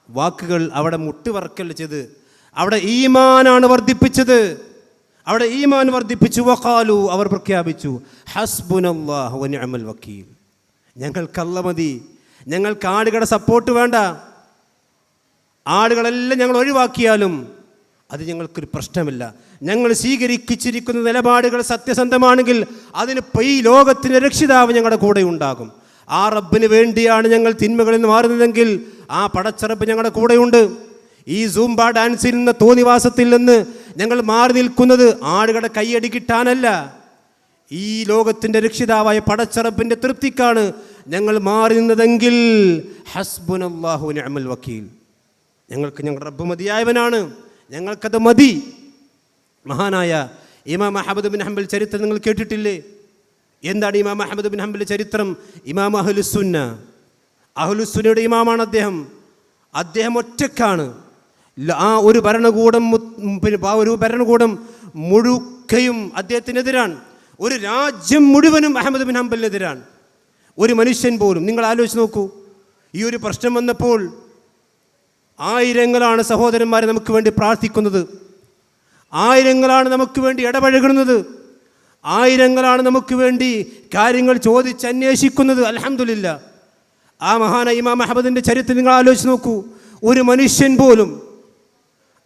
വാക്കുകൾ അവിടെ മുട്ടുവറക്കൽ ചെയ്ത് അവിടെ ഈമാനാണ് വർദ്ധിപ്പിച്ചത്. അവിടെ ഈമാൻ വർദ്ധിപ്പിച്ചു. വഖാലു അവർ പ്രഖ്യാപിച്ചു. ഹസ്ബുനല്ലാഹു വനിഅമൽ വക്കീൽ. ഞങ്ങൾക്കല്ല മതി. ഞങ്ങൾക്ക് ആടുകളുടെ സപ്പോർട്ട് വേണ്ട. ആടുകളെല്ലാം ഞങ്ങൾ ഒഴിവാക്കിയാലും അത് ഞങ്ങൾക്കൊരു പ്രശ്നമില്ല. ഞങ്ങൾ സ്വീകരിച്ചിരിക്കുന്ന നിലപാടുകൾ സത്യസന്ധമാണെങ്കിൽ അതിന് ഈ ലോകത്തിന് രക്ഷിതാവ് ഞങ്ങളുടെ കൂടെ ഉണ്ടാകും. ആ റബ്ബിന് വേണ്ടിയാണ് ഞങ്ങൾ തിന്മകളിൽ നിന്ന് മാറുന്നതെങ്കിൽ ആ പടച്ചറബ് ഞങ്ങളുടെ കൂടെയുണ്ട് ഈ സൂംബ ഡാൻസിൽ നിന്ന് തോന്നിവാസത്തിൽ നിന്ന് ഞങ്ങൾ മാറി നിൽക്കുന്നത് ആടുകളുടെ കൈയടി കിട്ടാനല്ല. ഈ ലോകത്തിന്റെ രക്ഷിതാവായ പടച്ചറബിന്റെ തൃപ്തിക്കാണ് ഞങ്ങൾ മാറി നിന്നതെങ്കിൽ ഹസ്ബുനല്ലാഹു അമൽ വക്കീൽ. ഞങ്ങൾക്ക് ഞങ്ങളുടെ റബ്ബ് മതിയായവനാണ്. ഞങ്ങൾക്കത് മതി. മഹാനായ ഇമാം അഹമ്മദ് ബിൻ ഹംബൽ ചരിത്രം നിങ്ങൾ കേട്ടിട്ടില്ലേ? എന്താണ് ഇമാം അഹമ്മദ് ബിൻ ഹംബൽ ചരിത്രം? ഇമാം അഹുലുസുന്ന. അഹുലുസുന്നയുടെ ഇമാമാണ് അദ്ദേഹം. അദ്ദേഹം ഒറ്റക്കാണ് ആ ഒരു ഭരണകൂടം ആ ഒരു ഭരണകൂടം മുഴുക്കയും അദ്ദേഹത്തിനെതിരാണ്. ഒരു രാജ്യം മുഴുവനും അഹമ്മദ് ബിൻ ഹംബലിനെതിരാണ്. ഒരു മനുഷ്യൻ പോലും നിങ്ങൾ ആലോചിച്ച് നോക്കൂ. ഈ ഒരു പ്രശ്നം വന്നപ്പോൾ ആയിരങ്ങളാണ് സഹോദരന്മാരെ നമുക്ക് വേണ്ടി പ്രാർത്ഥിക്കുന്നത്. ആയിരങ്ങളാണ് നമുക്ക് വേണ്ടി ഇടപഴകുന്നത്. ആയിരങ്ങളാണ് നമുക്ക് വേണ്ടി കാര്യങ്ങൾ ചോദിച്ച് അന്വേഷിക്കുന്നത്. അലഹമില്ല ആ മഹാന ഇമാം അഹമ്മദിന്റെ ചരിത്രം നിങ്ങൾ ആലോചിച്ച് നോക്കൂ. ഒരു മനുഷ്യൻ പോലും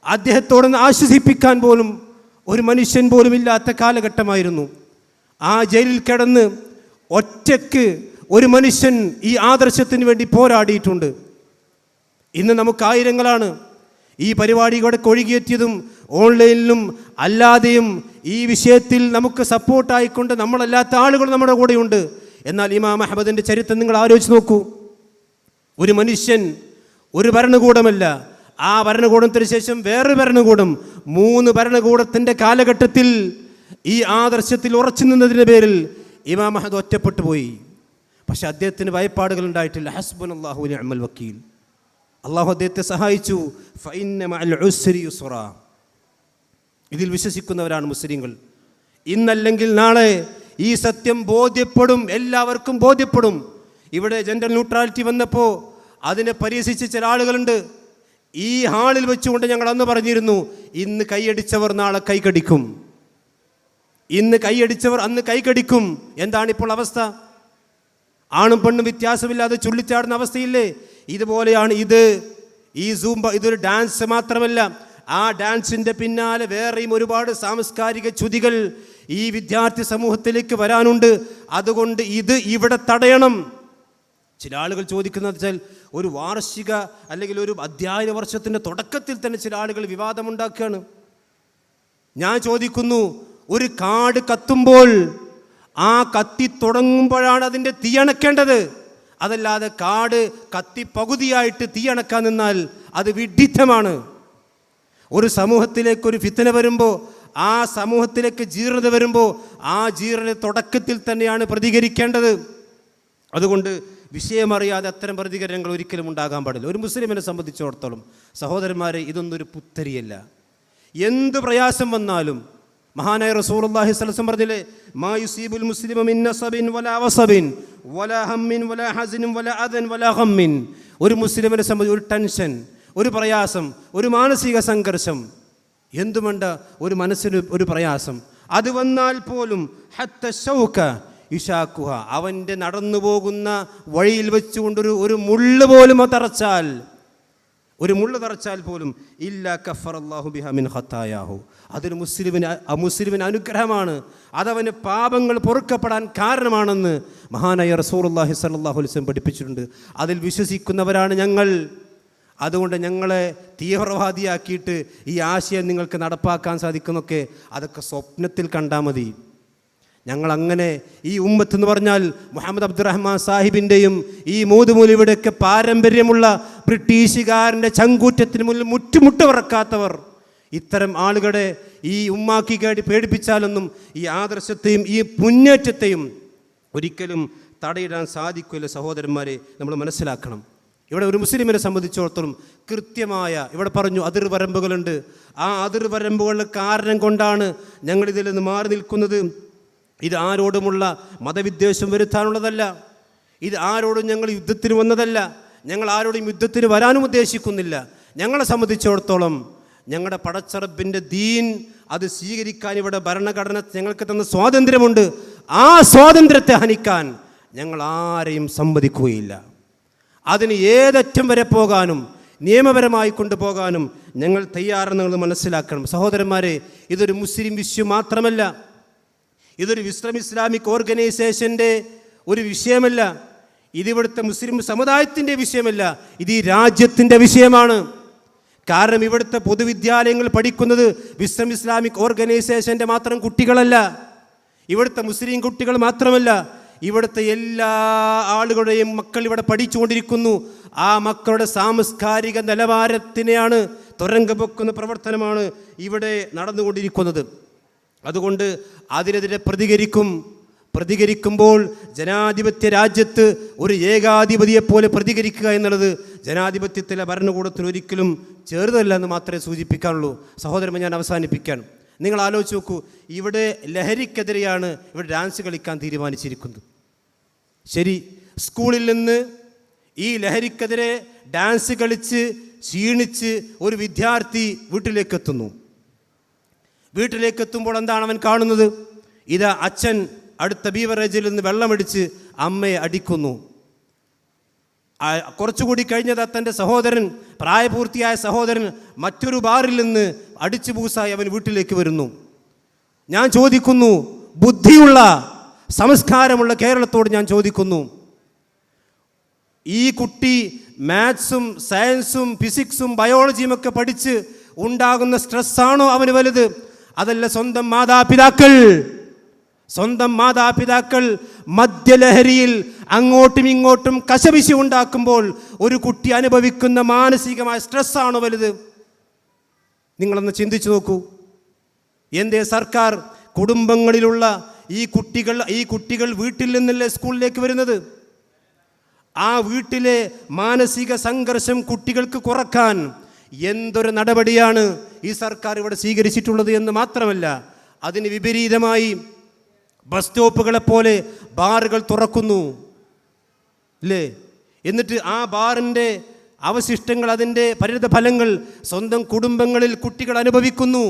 അദ്ദേഹത്തോടൊന്ന് ആശ്വസിപ്പിക്കാൻ പോലും ഒരു മനുഷ്യൻ പോലും ഇല്ലാത്ത കാലഘട്ടമായിരുന്നു. ആ ജയിലിൽ കിടന്ന് ഒറ്റയ്ക്ക് ഒരു മനുഷ്യൻ ഈ ആദർശത്തിന് വേണ്ടി പോരാടിയിട്ടുണ്ട്. ഇന്ന് നമുക്ക് ആയിരങ്ങളാണ്. ഈ പരിപാടികളെ കൊഴുകിയെത്തിയതും ഓൺലൈനിലും അല്ലാതെയും ഈ വിഷയത്തിൽ നമുക്ക് സപ്പോർട്ടായിക്കൊണ്ട് നമ്മളല്ലാത്ത ആളുകൾ നമ്മുടെ കൂടെയുണ്ട്. എന്നാൽ ഇമാം അഹമ്മദിന്റെ ചരിത്രം നിങ്ങൾ ആലോചിച്ച് നോക്കൂ. ഒരു മനുഷ്യൻ ഒരു ഭരണകൂടമല്ല. ആ ഭരണകൂടത്തിന് ശേഷം വേറൊരു ഭരണകൂടം. മൂന്ന് ഭരണകൂടത്തിന്റെ കാലഘട്ടത്തിൽ ഈ ആദർശത്തിൽ ഉറച്ചു നിന്നതിന്റെ പേരിൽ ഇമാം അഹമ്മദ് ഒറ്റപ്പെട്ടു പോയി പക്ഷെ അദ്ദേഹത്തിന് ഭയപ്പാടുകൾ ഉണ്ടായിട്ടില്ല. ഹസ്ബുൻ അള്ളാഹുലി അമൽ വക്കീൽ. അള്ളാഹു അദ്ദേഹത്തെ സഹായിച്ചു. ഇതിൽ വിശ്വസിക്കുന്നവരാണ് മുസ്ലിങ്ങൾ. ഇന്നല്ലെങ്കിൽ നാളെ ഈ സത്യം ബോധ്യപ്പെടും എല്ലാവർക്കും ബോധ്യപ്പെടും. ഇവിടെ ജെൻഡർ ന്യൂട്രാലിറ്റി വന്നപ്പോൾ അതിനെ പരിഹസിച്ച ചില ആളുകളുണ്ട്. ഈ ഹാളിൽ വെച്ചുകൊണ്ട് ഞങ്ങൾ അന്ന് പറഞ്ഞിരുന്നു ഇന്ന് കൈയടിച്ചവർ നാളെ കൈകടിക്കും. ഇന്ന് കൈയടിച്ചവർ അന്ന് കൈകടിക്കും. എന്താണ് ഇപ്പോൾ അവസ്ഥ? ആണും പെണ്ണും വ്യത്യാസമില്ലാതെ ചുള്ളിച്ചാടുന്ന അവസ്ഥയില്ലേ? ഇതുപോലെയാണ് ഇത്. ഈ സൂംബ ഇതൊരു ഡാൻസ് മാത്രമല്ല. ആ ഡാൻസിന്റെ പിന്നാലെ വേറെയും ഒരുപാട് സാംസ്കാരിക ചുതികൾ ഈ വിദ്യാർത്ഥി സമൂഹത്തിലേക്ക് വരാനുണ്ട്. അതുകൊണ്ട് ഇത് ഇവിടെ തടയണം. ചില ആളുകൾ ചോദിക്കുന്നത് വെച്ചാൽ ഒരു വാർഷിക അല്ലെങ്കിൽ ഒരു അധ്യായന വർഷത്തിന്റെ തുടക്കത്തിൽ തന്നെ ചില ആളുകൾ വിവാദമുണ്ടാക്കുകയാണ് ഞാൻ ചോദിക്കുന്നു ഒരു കാട് കത്തുമ്പോൾ ആ കത്തി തുടങ്ങുമ്പോഴാണ് അതിന്റെ തീയണക്കേണ്ടത് അതല്ലാതെ കാട് കത്തി പകുതിയായിട്ട് തീയണക്കാൻ നിന്നാൽ അത് വിഡിത്തമാണ് ഒരു സമൂഹത്തിലേക്ക് ഒരു ഫിത്തന വരുമ്പോൾ ആ സമൂഹത്തിലേക്ക് ജീർണത വരുമ്പോൾ ആ ജീർണത തുടക്കത്തിൽ തന്നെയാണ് പ്രതികരിക്കേണ്ടത്. അതുകൊണ്ട് വിഷയമറിയാതെ അത്തരം പ്രതികരണങ്ങൾ ഒരിക്കലും ഉണ്ടാകാൻ പാടില്ല. ഒരു മുസ്ലിമിനെ സംബന്ധിച്ചിടത്തോളം സഹോദരന്മാരെ ഇതൊന്നും ഒരു പുത്തരിയല്ല. എന്ത് പ്രയാസം വന്നാലും മഹാനായ റസൂലുള്ളാഹി സ്വലം പറഞ്ഞില്ലേ മാ യുസീബുൽ മുസ്ലിമ വലാ വസബിൻ വലാ ഹമ്മിൻ വലാ ഹസിനും വലാ അദൻ വലാ ഹമ്മിൻ ഒരു മുസ്ലിമിനെ സംബന്ധിച്ച് ഒരു ടെൻഷൻ ഒരു പ്രയാസം ഒരു മാനസിക സംഘർഷം. എന്തുമുണ്ട് ഒരു മനസ്സിന് ഒരു പ്രയാസം. അത് വന്നാൽ പോലും ഹത്ത ഷൗക ഇഷാക്കുഹ അവന്റെ നടന്നു പോകുന്ന വഴിയിൽ വെച്ചുകൊണ്ടൊരു ഒരു മുള്ളു പോലും തറച്ചാൽ ഒരു മുള്ളു തറച്ചാൽ പോലും ഇല്ല കഫർ അള്ളാഹു ബിഹമിൻ ഹത്തായാഹു അതൊരു മുസ്ലിമിന് മുസ്ലിമിന് അനുഗ്രഹമാണ്. അതവന് പാപങ്ങൾ പൊറുക്കപ്പെടാൻ കാരണമാണെന്ന് മഹാനായ റസൂർല്ലാഹി സല്ലാഹു വസ്ലം പഠിപ്പിച്ചിട്ടുണ്ട്. അതിൽ വിശ്വസിക്കുന്നവരാണ് ഞങ്ങൾ. അതുകൊണ്ട് ഞങ്ങളെ തീവ്രവാദിയാക്കിയിട്ട് ഈ ആശയം നിങ്ങൾക്ക് നടപ്പാക്കാൻ സാധിക്കുന്നൊക്കെ അതൊക്കെ സ്വപ്നത്തിൽ കണ്ടാൽ മതി. ഞങ്ങളങ്ങനെ ഈ ഉമ്മത്ത് എന്ന് പറഞ്ഞാൽ മുഹമ്മദ് അബ്ദുറഹ്മാൻ സാഹിബിന്റെയും ഈ മൂതുമൂലിയുടെയൊക്കെ പാരമ്പര്യമുള്ള ബ്രിട്ടീഷുകാരന്റെ ചങ്കൂറ്റത്തിന് മുന്നിൽ മുറ്റുമുട്ട് പറക്കാത്തവർ ഇത്തരം ആളുകളെ ഈ ഉമ്മാക്കി കേടി പേടിപ്പിച്ചാലൊന്നും ഈ ആദർശത്തെയും ഈ മുന്നേറ്റത്തെയും ഒരിക്കലും തടയിടാൻ സാധിക്കില്ല സഹോദരന്മാരെ നമ്മൾ മനസ്സിലാക്കണം. ഇവിടെ ഒരു മുസ്ലിമിനെ സംബന്ധിച്ചിടത്തോളം കൃത്യമായ ഇവിടെ പറഞ്ഞു അതിർവരമ്പുകളുണ്ട്. ആ അതിർവരമ്പുകളുടെ കാരണം കൊണ്ടാണ് ഞങ്ങളിതിൽ നിന്ന് മാറി നിൽക്കുന്നത്. ഇത് ആരോടുമുള്ള മതവിദ്വേഷം വരുത്താനുള്ളതല്ല. ഇത് ആരോടും ഞങ്ങൾ യുദ്ധത്തിന് വന്നതല്ല. ഞങ്ങൾ ആരോടും യുദ്ധത്തിന് വരാനും ഉദ്ദേശിക്കുന്നില്ല. ഞങ്ങളെ സംബന്ധിച്ചിടത്തോളം ഞങ്ങളുടെ പടച്ചറപ്പിന്റെ ദീൻ അത് സ്വീകരിക്കാൻ ഇവിടെ ഭരണഘടന ഞങ്ങൾക്ക് തന്ന സ്വാതന്ത്ര്യമുണ്ട്. ആ സ്വാതന്ത്ര്യത്തെ ഹനിക്കാൻ ഞങ്ങൾ ആരെയും സമ്മതിക്കുകയില്ല. അതിന് ഏതറ്റം വരെ പോകാനും നിയമപരമായി കൊണ്ടുപോകാനും ഞങ്ങൾ തയ്യാറെന്ന് നിങ്ങൾ മനസ്സിലാക്കണം. സഹോദരന്മാരെ ഇതൊരു മുസ്ലിം വിഷയം മാത്രമല്ല. ഇതൊരു വിശ്രം ഇസ്ലാമിക് ഓർഗനൈസേഷന്റെ ഒരു വിഷയമല്ല. ഇതിവിടുത്തെ മുസ്ലിം സമുദായത്തിന്റെ വിഷയമല്ല. ഇത് ഈ രാജ്യത്തിന്റെ വിഷയമാണ്. കാരണം ഇവിടുത്തെ പൊതുവിദ്യാലയങ്ങൾ പഠിക്കുന്നത് വിശ്രം ഇസ്ലാമിക് ഓർഗനൈസേഷന്റെ മാത്രം കുട്ടികളല്ല. ഇവിടുത്തെ മുസ്ലിം കുട്ടികൾ മാത്രമല്ല. ഇവിടുത്തെ എല്ലാ ആളുകളുടെയും മക്കൾ ഇവിടെ പഠിച്ചുകൊണ്ടിരിക്കുന്നു. ആ മക്കളുടെ സാംസ്കാരിക നിലവാരത്തിനെയാണ് തുരങ്ക പൊക്കുന്ന പ്രവർത്തനമാണ് ഇവിടെ നടന്നുകൊണ്ടിരിക്കുന്നത്. അതുകൊണ്ട് അതിനെതിരെ പ്രതികരിക്കും. പ്രതികരിക്കുമ്പോൾ ജനാധിപത്യ രാജ്യത്ത് ഒരു ഏകാധിപതിയെപ്പോലെ പ്രതികരിക്കുക എന്നുള്ളത് ജനാധിപത്യത്തിലെ ഭരണകൂടത്തിന് ഒരിക്കലും ചേർതല്ല എന്ന് മാത്രമേ സൂചിപ്പിക്കാനുള്ളൂ. സഹോദരൻ ഞാൻ അവസാനിപ്പിക്കാൻ നിങ്ങൾ ആലോചിച്ച് നോക്കൂ ഇവിടെ ലഹരിക്കെതിരെയാണ് ഇവിടെ ഡാൻസ് കളിക്കാൻ തീരുമാനിച്ചിരിക്കുന്നത്. ശരി സ്കൂളിൽ നിന്ന് ഈ ലഹരിക്കെതിരെ ഡാൻസ് കളിച്ച് ക്ഷീണിച്ച് ഒരു വിദ്യാർത്ഥി വീട്ടിലേക്കെത്തുന്നു. വീട്ടിലേക്കെത്തുമ്പോൾ എന്താണ് അവൻ കാണുന്നത്? ഇത് അച്ഛൻ അടുത്ത ബീവറേജിൽ നിന്ന് വെള്ളമടിച്ച് അമ്മയെ അടിക്കുന്നു. കുറച്ചുകൂടി കഴിഞ്ഞത് തന്റെ സഹോദരൻ പ്രായപൂർത്തിയായ സഹോദരൻ മറ്റൊരു ബാറിൽ നിന്ന് അടിച്ചു പൂസായി അവൻ വീട്ടിലേക്ക് വരുന്നു. ഞാൻ ചോദിക്കുന്നു ബുദ്ധിയുള്ള സംസ്കാരമുള്ള കേരളത്തോട് ഞാൻ ചോദിക്കുന്നു. ഈ കുട്ടി മാത്സും സയൻസും ഫിസിക്സും ബയോളജിയും ഒക്കെ പഠിച്ച് ഉണ്ടാകുന്ന സ്ട്രെസ്സാണോ അവന് വലുത്? അതല്ല സ്വന്തം മാതാപിതാക്കൾ. സ്വന്തം മാതാപിതാക്കൾ മദ്യലഹരിയിൽ അങ്ങോട്ടും ഇങ്ങോട്ടും കശപിശി ഉണ്ടാക്കുമ്പോൾ ഒരു കുട്ടി അനുഭവിക്കുന്ന മാനസികമായ സ്ട്രെസ്സാണോ വലുത്? നിങ്ങളൊന്ന് ചിന്തിച്ചു നോക്കൂ. എന്തേ സർക്കാർ കുടുംബങ്ങളിലുള്ള ഈ കുട്ടികൾ ഈ കുട്ടികൾ വീട്ടിൽ നിന്നല്ലേ സ്കൂളിലേക്ക് വരുന്നത്? ആ വീട്ടിലെ മാനസിക സംഘർഷം കുട്ടികൾക്ക് കുറയ്ക്കാൻ എന്തൊരു നടപടിയാണ് ഈ സർക്കാർ ഇവിടെ സ്വീകരിച്ചിട്ടുള്ളത് എന്ന് മാത്രമല്ല അതിന് വിപരീതമായി ബസ് സ്റ്റോപ്പുകളെപ്പോലെ ബാറുകൾ തുറക്കുന്നു. അല്ലേ എന്നിട്ട് ആ ബാറിന്റെ അവശിഷ്ടങ്ങൾ അതിന്റെ പരിണിത ഫലങ്ങൾ സ്വന്തം കുടുംബങ്ങളിൽ കുട്ടികൾ അനുഭവിക്കുന്നു.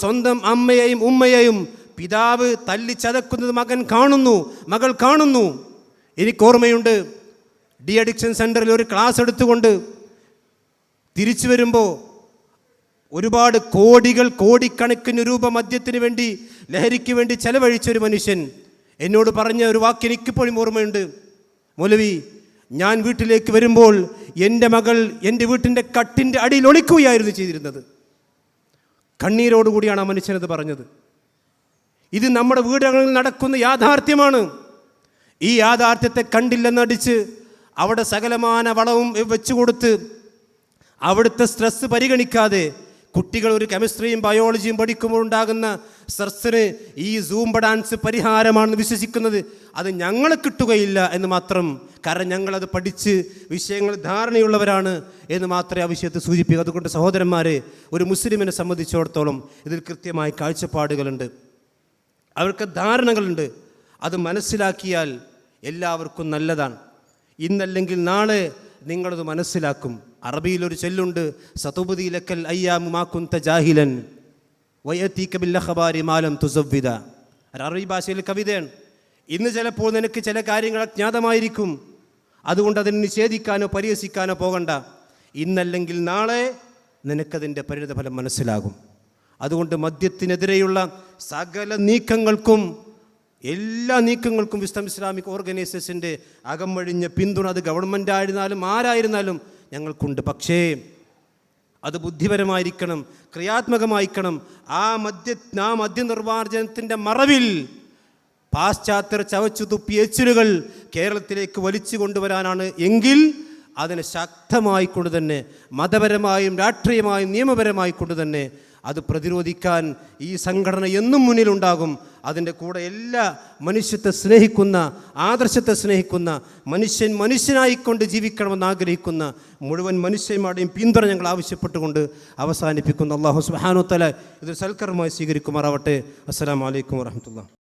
സ്വന്തം അമ്മയെയും ഉമ്മയെയും പിതാവ് തല്ലി ചതക്കുന്നത് മകൻ കാണുന്നു മകൾ കാണുന്നു. എനിക്ക് ഓർമ്മയുണ്ട് ഡി അഡിക്ഷൻ സെന്ററിൽ ഒരു ക്ലാസ് എടുത്തുകൊണ്ട് തിരിച്ചു വരുമ്പോൾ ഒരുപാട് കോടികൾ കോടിക്കണക്കിന് രൂപ മദ്യത്തിന് വേണ്ടി ലഹരിക്ക് വേണ്ടി ചെലവഴിച്ച ഒരു മനുഷ്യൻ. എന്നോട് പറഞ്ഞ ഒരു വാക്ക് എനിക്കിപ്പോഴും ഓർമ്മയുണ്ട്. മൗലവി ഞാൻ വീട്ടിലേക്ക് വരുമ്പോൾ എന്റെ മകൾ എന്റെ വീട്ടിന്റെ കട്ടിന്റെ അടിയിൽ ഒളിക്കുകയായിരുന്നു ചെയ്തിരുന്നത്. കണ്ണീരോടുകൂടിയാണ് ആ മനുഷ്യനത് പറഞ്ഞത്. ഇത് നമ്മുടെ വീടുകളിൽ നടക്കുന്ന യാഥാർത്ഥ്യമാണ്. ഈ യാഥാർത്ഥ്യത്തെ കണ്ടില്ലെന്നടിച്ച് അവിടെ സകലമാന വളവും വെച്ചു കൊടുത്ത് അവിടുത്തെ സ്ട്രെസ് പരിഗണിക്കാതെ കുട്ടികൾ ഒരു കെമിസ്ട്രിയും ബയോളജിയും പഠിക്കുമ്പോൾ ഉണ്ടാകുന്ന സ്ട്രെസ്സിന് ഈ സൂംബ ഡാൻസ് പരിഹാരമാണെന്ന് വിശ്വസിക്കുന്നത് അത് ഞങ്ങൾ കിട്ടുകയില്ല എന്ന് മാത്രം കാരണം ഞങ്ങളത് പഠിച്ച് വിഷയങ്ങൾ ധാരണയുള്ളവരാണ് എന്ന് മാത്രമേ ആ വിഷയത്തെ സൂചിപ്പിക്കൂ. അതുകൊണ്ട് സഹോദരന്മാരെ ഒരു മുസ്ലിമിനെ സംബന്ധിച്ചിടത്തോളം ഇതിൽ കൃത്യമായ കാഴ്ചപ്പാടുകളുണ്ട്. അവർക്ക് ധാരണകളുണ്ട്. അത് മനസ്സിലാക്കിയാൽ എല്ലാവർക്കും നല്ലതാണ്. ഇന്നല്ലെങ്കിൽ നാളെ നിങ്ങളത് മനസ്സിലാക്കും. അറബിയിലൊരു ചെല്ലുണ്ട് സതുപതിയിലക്കൽ അയ്യാമുമാക്കുന്ത ജാഹിലൻ വയത്തീക്കബില്ലഹബാരി മാലം തുസവ്വിത അറബി ഭാഷയിൽ കവിതയാണ്. ഇന്ന് ചിലപ്പോൾ നിനക്ക് ചില കാര്യങ്ങൾ അജ്ഞാതമായിരിക്കും. അതുകൊണ്ട് അതിനെ നിഷേധിക്കാനോ പരിഹസിക്കാനോ പോകണ്ട. ഇന്നല്ലെങ്കിൽ നാളെ നിനക്കതിന്റെ പരിണിതഫലം മനസ്സിലാകും. അതുകൊണ്ട് മദ്യത്തിനെതിരെയുള്ള സകല നീക്കങ്ങൾക്കും എല്ലാ നീക്കങ്ങൾക്കും വിസ്തം ഇസ്ലാമിക് ഓർഗനൈസേഷന്റെ അകമഴിഞ്ഞ പിന്തുണ അത് ഗവൺമെന്റ് ആയിരുന്നാലും ആരായിരുന്നാലും ഞങ്ങൾക്കുണ്ട്. പക്ഷേ അത് ബുദ്ധിപരമായിരിക്കണം ക്രിയാത്മകമായിരിക്കണം. ആ മദ്യ ആ മദ്യനിർവാർജനത്തിന്റെ മറവിൽ പാശ്ചാത്യർ ചവച്ചു തുപ്പിയ എച്ചിലുകൾ കേരളത്തിലേക്ക് വലിച്ചു കൊണ്ടുവരാനാണ് എങ്കിൽ അതിനെ ശക്തമായിക്കൊണ്ട് തന്നെ മതപരമായും രാഷ്ട്രീയമായും നിയമപരമായിക്കൊണ്ട് തന്നെ അത് പ്രതിരോധിക്കാൻ ഈ സംഘടന എന്നും മുന്നിലുണ്ടാകും. അതിന്റെ കൂടെ എല്ലാ മനുഷ്യത്തെ സ്നേഹിക്കുന്ന ആദർശത്തെ സ്നേഹിക്കുന്ന മനുഷ്യൻ മനുഷ്യനായിക്കൊണ്ട് ജീവിക്കണമെന്ന് ആഗ്രഹിക്കുന്ന മുഴുവൻ മനുഷ്യന്മാരുടെയും പിന്തുണ ഞങ്ങൾ ആവശ്യപ്പെട്ടുകൊണ്ട് അവസാനിപ്പിക്കുന്ന. അള്ളാഹു സുബാനുത്തല ഇത് സൽക്കരമായി സ്വീകരിക്കുമാറാവട്ടെ. അസ്സലാമലൈക്കും വാഹമത്തുള്ള